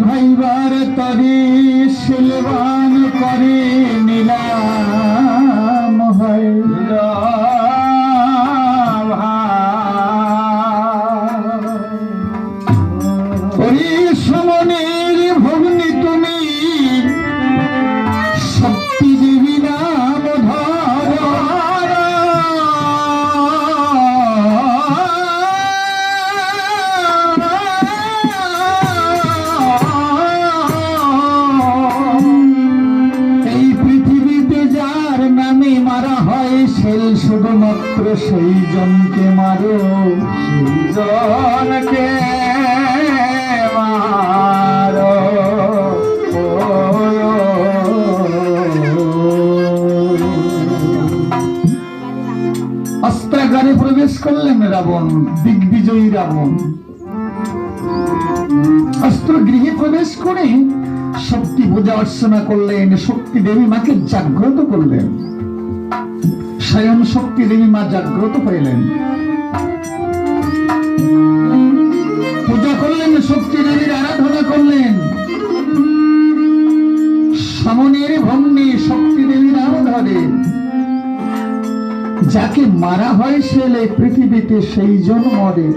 নিভাইবার তরে শিলবান মারা হয় সেই শুধুমাত্র সেই জনকে মারো। সেই জনকে অস্ত্রাগারে প্রবেশ করলেন রাবণ, দিগ্বিজয়ী রাবণ। অস্ত্র গৃহে প্রবেশ করে শক্তি পূজা অর্চনা করলেন, শক্তি দেবী মাকে জাগ্রত করলেন। স্বয়ং শক্তি দেবী মা জাগ্রত হইলেন। পূজা করলেন শক্তি দেবীর আরাধনা করলেন। সমনের ভগ্নে শক্তি দেবীর ধরে যাকে মারা হয় সে এই পৃথিবীতে সেই জন মরে